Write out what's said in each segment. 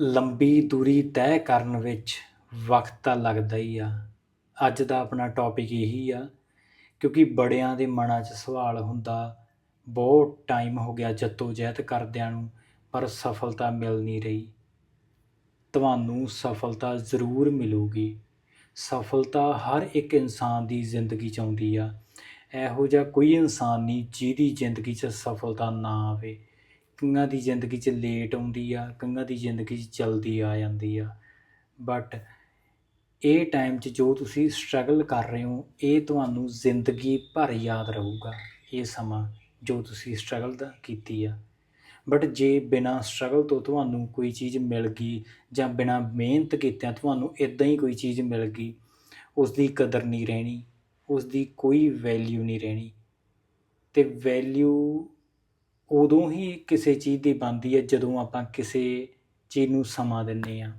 ਲੰਬੀ ਦੂਰੀ ਤੈਅ ਕਰਨ ਵਿੱਚ ਵਕਤ ਤਾਂ ਲੱਗਦਾ ਹੀ ਆ। ਅੱਜ ਦਾ ਆਪਣਾ ਟੌਪਿਕ ਇਹੀ ਆ, ਕਿਉਂਕਿ ਬੜਿਆਂ ਦੇ ਮਨਾਂ 'ਚ ਸਵਾਲ ਹੁੰਦਾ, ਬਹੁਤ ਟਾਈਮ ਹੋ ਗਿਆ ਜੱਤੋ ਜਹਿਦ ਕਰਦਿਆਂ ਨੂੰ, ਪਰ ਸਫਲਤਾ ਮਿਲ ਨਹੀਂ ਰਹੀ। ਤੁਹਾਨੂੰ ਸਫਲਤਾ ਜ਼ਰੂਰ ਮਿਲੂਗੀ। ਸਫਲਤਾ ਹਰ ਇੱਕ ਇਨਸਾਨ ਦੀ ਜ਼ਿੰਦਗੀ 'ਚ ਆਉਂਦੀ ਆ। ਇਹੋ ਜਿਹਾ ਕੋਈ ਇਨਸਾਨ ਨਹੀਂ ਜਿਹਦੀ ਜ਼ਿੰਦਗੀ 'ਚ ਸਫਲਤਾ ਨਾ ਆਵੇ। ਕਈਆਂ ਦੀ ਜ਼ਿੰਦਗੀ 'ਚ ਲੇਟ ਆਉਂਦੀ ਆ ਕਈਆਂ ਦੀ ਜ਼ਿੰਦਗੀ 'ਚ ਜਲਦੀ ਆ ਜਾਂਦੀ ਆ। ਬਟ ਇਹ ਟਾਈਮ 'ਚ ਜੋ ਤੁਸੀਂ ਸਟਰਗਲ ਕਰ ਰਹੇ ਹੋ, ਇਹ ਤੁਹਾਨੂੰ ਜ਼ਿੰਦਗੀ ਭਰ ਯਾਦ ਰਹੂਗਾ, ਇਹ ਸਮਾਂ ਜੋ ਤੁਸੀਂ ਸਟਰਗਲ ਦਾ ਕੀਤੀ ਆ। ਬਟ ਜੇ ਬਿਨਾ ਸਟਰਗਲ ਤੋਂ ਤੁਹਾਨੂੰ ਕੋਈ ਚੀਜ਼ ਮਿਲ ਗਈ ਜਾਂ ਬਿਨਾ ਮਿਹਨਤ ਕੀਤਿਆਂ ਤੁਹਾਨੂੰ ਇਦਾਂ ਹੀ ਕੋਈ ਚੀਜ਼ ਮਿਲ ਗਈ ਉਸ ਦੀ ਕਦਰ ਨਹੀਂ ਰਹਿਣੀ ਉਸ ਦੀ ਕੋਈ ਵੈਲਿਊ ਨਹੀਂ ਰਹਿਣੀ, ਤੇ ਵੈਲਿਊ ਉਦੋਂ ਹੀ ਕਿਸੇ ਚੀਜ਼ ਦੀ ਬਣਦੀ ਹੈ ਜਦੋਂ ਆਪਾਂ ਕਿਸੇ ਚੀਜ਼ ਨੂੰ ਸਮਾਂ ਦਿੰਨੇ ਆ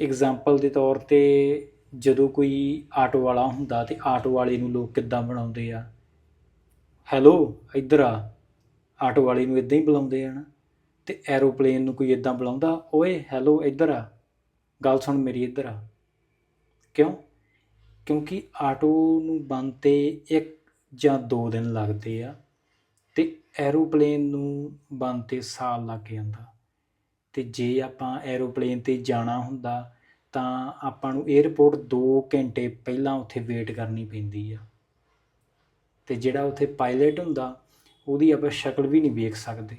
ਐਗਜ਼ਾਮਪਲ ਦੇ ਤੌਰ ਤੇ ਜਦੋਂ ਕੋਈ ਆਟੋ ਵਾਲਾ ਹੁੰਦਾ ਤੇ ਆਟੋ ਵਾਲੇ ਨੂੰ ਲੋਕ ਕਿੱਦਾਂ ਬਣਾਉਂਦੇ ਆ? ਹੈਲੋ ਇੱਧਰ ਆ। ਆਟੋ ਵਾਲੇ ਨੂੰ ਇਦਾਂ ਹੀ ਬੁਲਾਉਂਦੇ ਆ ਨਾ। ਤੇ ਐਰੋਪਲੇਨ ਨੂੰ ਕੋਈ ਇਦਾਂ ਬੁਲਾਉਂਦਾ, ਓਏ ਹੈਲੋ ਇੱਧਰ ਆ। ਗੱਲ ਸੁਣ ਮੇਰੀ, ਇੱਧਰ ਆ। ਕਿਉਂ? ਕਿਉਂਕਿ ਆਟੋ ਨੂੰ ਬਣਨ ਤੇ ਇੱਕ ਜਾਂ ਦੋ ਦਿਨ ਲੱਗਦੇ ਆ। ਤੇ ਐਰੋਪਲੇਨ ਨੂੰ ਬਣਨ ਤੇ ਸਾਲ ਲੱਗ ਜਾਂਦਾ। ਤੇ ਜੇ ਆਪਾਂ ਐਰੋਪਲੇਨ ਤੇ ਜਾਣਾ ਹੁੰਦਾ, ਤਾਂ ਆਪਾਂ ਨੂੰ 에ਅਰਪੋਰਟ 2 ਘੰਟੇ ਪਹਿਲਾਂ ਉੱਥੇ ਵੇਟ ਕਰਨੀ ਪੈਂਦੀ ਆ। ਤੇ ਜਿਹੜਾ ਉੱਥੇ ਪਾਇਲਟ ਹੁੰਦਾ, ਉਹਦੀ ਆਪਾਂ ਸ਼ਕਲ ਵੀ ਨਹੀਂ ਵੇਖ ਸਕਦੇ,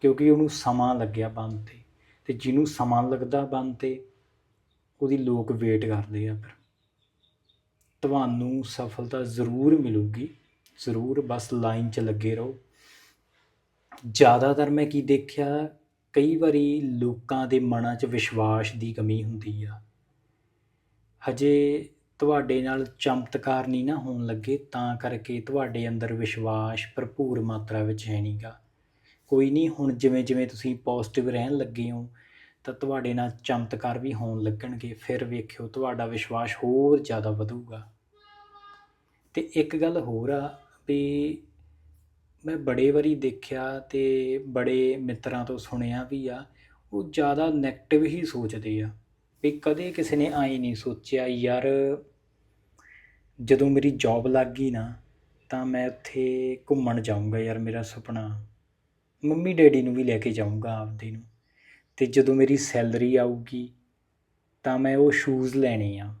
ਕਿਉਂਕਿ ਉਹਨੂੰ ਸਮਾਂ ਲੱਗਿਆ ਬੰਦ ਤੇ। ਤੇ ਜਿਹਨੂੰ ਸਮਾਂ ਲੱਗਦਾ ਬੰਦ ਤੇ, ਉਹਦੀ ਲੋਕ ਵੇਟ ਕਰਦੇ ਆ ਫਿਰ। ਤੁਹਾਨੂੰ ਸਫਲਤਾ ਜ਼ਰੂਰ ਮਿਲੂਗੀ। ਜ਼ਰੂਰ ਬਸ ਲਾਈਨ 'ਚ ਲੱਗੇ ਰਹੋ। ਜ਼ਿਆਦਾਤਰ ਮੈਂ ਕੀ ਦੇਖਿਆ, ਕਈ ਵਾਰੀ ਲੋਕਾਂ ਦੇ ਮਨਾਂ 'ਚ ਵਿਸ਼ਵਾਸ ਦੀ ਕਮੀ ਹੁੰਦੀ ਆ। ਹਜੇ ਤੁਹਾਡੇ ਨਾਲ ਚਮਤਕਾਰ ਨਹੀਂ ਨਾ ਹੋਣ ਲੱਗੇ, ਤਾਂ ਕਰਕੇ ਤੁਹਾਡੇ ਅੰਦਰ ਵਿਸ਼ਵਾਸ ਭਰਪੂਰ ਮਾਤਰਾ ਵਿੱਚ ਹੈ ਨਹੀਂਗਾ ਕੋਈ ਨਹੀਂ, ਹੁਣ ਜਿਵੇਂ ਜਿਵੇਂ ਤੁਸੀਂ ਪੋਜ਼ਿਟਿਵ ਰਹਿਣ ਲੱਗੇ ਹੋ, ਤਾਂ ਤੁਹਾਡੇ ਨਾਲ ਚਮਤਕਾਰ ਵੀ ਹੋਣ ਲੱਗਣਗੇ, ਫਿਰ ਵੇਖਿਓ ਤੁਹਾਡਾ ਵਿਸ਼ਵਾਸ ਹੋਰ ਜ਼ਿਆਦਾ ਵਧੂਗਾ। ਤੇ ਇੱਕ ਗੱਲ ਹੋਰ ਆ ਵੀ ਮੈਂ ਬੜੇ ਵਾਰੀ ਦੇਖਿਆ ਅਤੇ ਬੜੇ ਮਿੱਤਰਾਂ ਤੋਂ ਸੁਣਿਆ ਵੀ ਆ, ਉਹ ਜ਼ਿਆਦਾ ਨੈਗਟਿਵ ਹੀ ਸੋਚਦੇ ਆ ਵੀ ਕਦੇ ਕਿਸੇ ਨੇ ਆਈ ਨਹੀਂ ਸੋਚਿਆ ਯਾਰ ਜਦੋਂ ਮੇਰੀ ਜੌਬ ਲੱਗ ਗਈ ਨਾ, ਤਾਂ ਮੈਂ ਉੱਥੇ ਘੁੰਮਣ ਜਾਊਂਗਾ ਯਾਰ ਮੇਰਾ ਸੁਪਨਾ। ਮੰਮੀ ਡੈਡੀ ਨੂੰ ਵੀ ਲੈ ਕੇ ਜਾਊਂਗਾ ਆਪਦੇ ਨੂੰ। ਤੇ ਜਦੋਂ ਮੇਰੀ ਸੈਲਰੀ ਆਊਗੀ, ਤਾਂ ਮੈਂ ਉਹ ਸ਼ੂਜ਼ ਲੈਣੇ ਆ।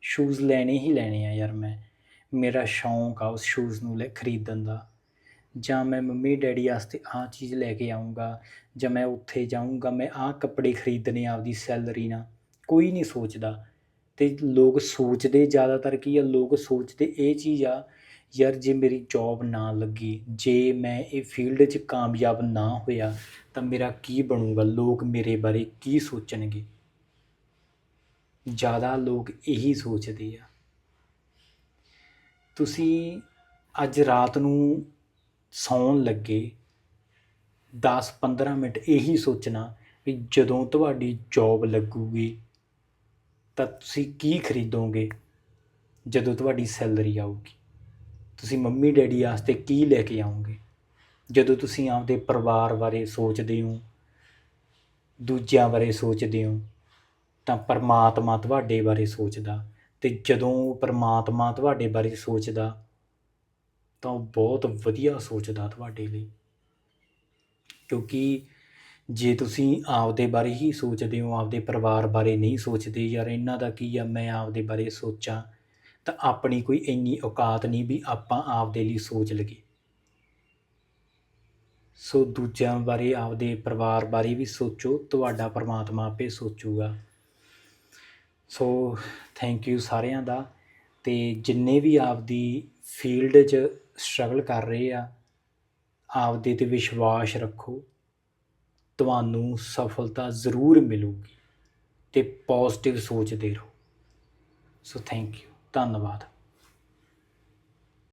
ਸ਼ੂਜ਼ ਲੈਣੇ ਹੀ ਲੈਣੇ ਆ ਯਾਰ ਮੈਂ। ਮੇਰਾ ਸ਼ੌਂਕ ਆ ਉਸ ਸ਼ੂਜ਼ ਨੂੰ ਲੈ ਖਰੀਦਣ ਦਾ। ਜਾਂ ਮੈਂ ਮੰਮੀ, ਡੈਡੀ ਵਾਸਤੇ ਆਹ ਚੀਜ਼ ਲੈ ਕੇ ਆਉਂਗਾ ਜਾਂ ਮੈਂ ਉੱਥੇ ਜਾਊਂਗਾ, ਮੈਂ ਆਹ ਕੱਪੜੇ ਖਰੀਦਣੇ ਆਪਦੀ ਸੈਲਰੀ ਨਾਲ। ਕੋਈ ਨਹੀਂ ਸੋਚਦਾ। ਤੇ ਲੋਕ ਸੋਚਦੇ ਜ਼ਿਆਦਾਤਰ ਕੀ ਆ, ਲੋਕ ਸੋਚਦੇ ਇਹ ਚੀਜ਼ ਆ, ਯਾਰ ਜੇ ਮੇਰੀ ਜੌਬ ਨਾ ਲੱਗੀ, ਜੇ ਮੈਂ ਇਹ ਫੀਲਡ 'ਚ ਕਾਮਯਾਬ ਨਾ ਹੋਇਆ, ਤਾਂ ਮੇਰਾ ਕੀ ਬਣੂਗਾ? ਲੋਕ ਮੇਰੇ ਬਾਰੇ ਕੀ ਸੋਚਣਗੇ? ਜ਼ਿਆਦਾ ਲੋਕ ਇਹੀ ਸੋਚਦੇ ਆ। ਤੁਸੀਂ ਅੱਜ ਰਾਤ ਨੂੰ ਸੌਣ ਲੱਗੇ 10-15 ਮਿੰਟ ਇਹੀ ਸੋਚਣਾ ਵੀ ਜਦੋਂ ਤੁਹਾਡੀ ਜੌਬ ਲੱਗੂਗੀ, ਤਾਂ ਤੁਸੀਂ ਕੀ ਖਰੀਦੋਗੇ ਜਦੋਂ ਤੁਹਾਡੀ ਸੈਲਰੀ ਆਊਗੀ? ਤੁਸੀਂ ਮੰਮੀ ਡੈਡੀ ਵਾਸਤੇ ਕੀ ਲੈ ਕੇ ਆਉਂਗੇ ਜਦੋਂ ਤੁਸੀਂ ਆਪਦੇ ਪਰਿਵਾਰ ਬਾਰੇ ਸੋਚਦੇ ਹੋ, ਦੂਜਿਆਂ ਬਾਰੇ ਸੋਚਦੇ ਹੋ, ਤਾਂ ਪਰਮਾਤਮਾ ਤੁਹਾਡੇ ਬਾਰੇ ਸੋਚਦਾ। ਅਤੇ ਜਦੋਂ ਪਰਮਾਤਮਾ ਤੁਹਾਡੇ ਬਾਰੇ ਸੋਚਦਾ ਤਾਂ ਉਹ ਬਹੁਤ ਵਧੀਆ ਸੋਚਦਾ ਤੁਹਾਡੇ ਲਈ। ਕਿਉਂਕਿ ਜੇ ਤੁਸੀਂ ਆਪਦੇ ਬਾਰੇ ਹੀ ਸੋਚਦੇ ਹੋ, ਆਪਦੇ ਪਰਿਵਾਰ ਬਾਰੇ ਨਹੀਂ ਸੋਚਦੇ, ਯਾਰ ਇਹਨਾਂ ਦਾ ਕੀ ਆ, ਮੈਂ ਆਪਦੇ ਬਾਰੇ ਸੋਚਾਂ, ਤਾਂ ਆਪਣੀ ਕੋਈ ਇੰਨੀ ਔਕਾਤ ਨਹੀਂ ਵੀ ਆਪਾਂ ਆਪਦੇ ਲਈ ਸੋਚ ਲਈਏ। ਸੋ ਦੂਜਿਆਂ ਬਾਰੇ, ਆਪਦੇ ਪਰਿਵਾਰ ਬਾਰੇ ਵੀ ਸੋਚੋ, ਤੁਹਾਡਾ ਪਰਮਾਤਮਾ ਆਪੇ ਸੋਚੂਗਾ। ਸੋ ਥੈਂਕ ਯੂ ਸਾਰਿਆਂ ਦਾ। ਤੇ ਜਿੰਨੇ ਵੀ ਆਪਦੀ ਫੀਲਡ 'ਚ ਸਟਰਗਲ ਕਰ ਰਹੇ ਆ, ਆਪਦੇ ਤੇ ਵਿਸ਼ਵਾਸ ਰੱਖੋ, ਤੁਹਾਨੂੰ ਸਫਲਤਾ ਜ਼ਰੂਰ ਮਿਲੂਗੀ ਤੇ ਪੋਜ਼ਿਟਿਵ ਸੋਚਦੇ ਰਹੋ। ਸੋ ਥੈਂਕ ਯੂ ਧੰਨਵਾਦ।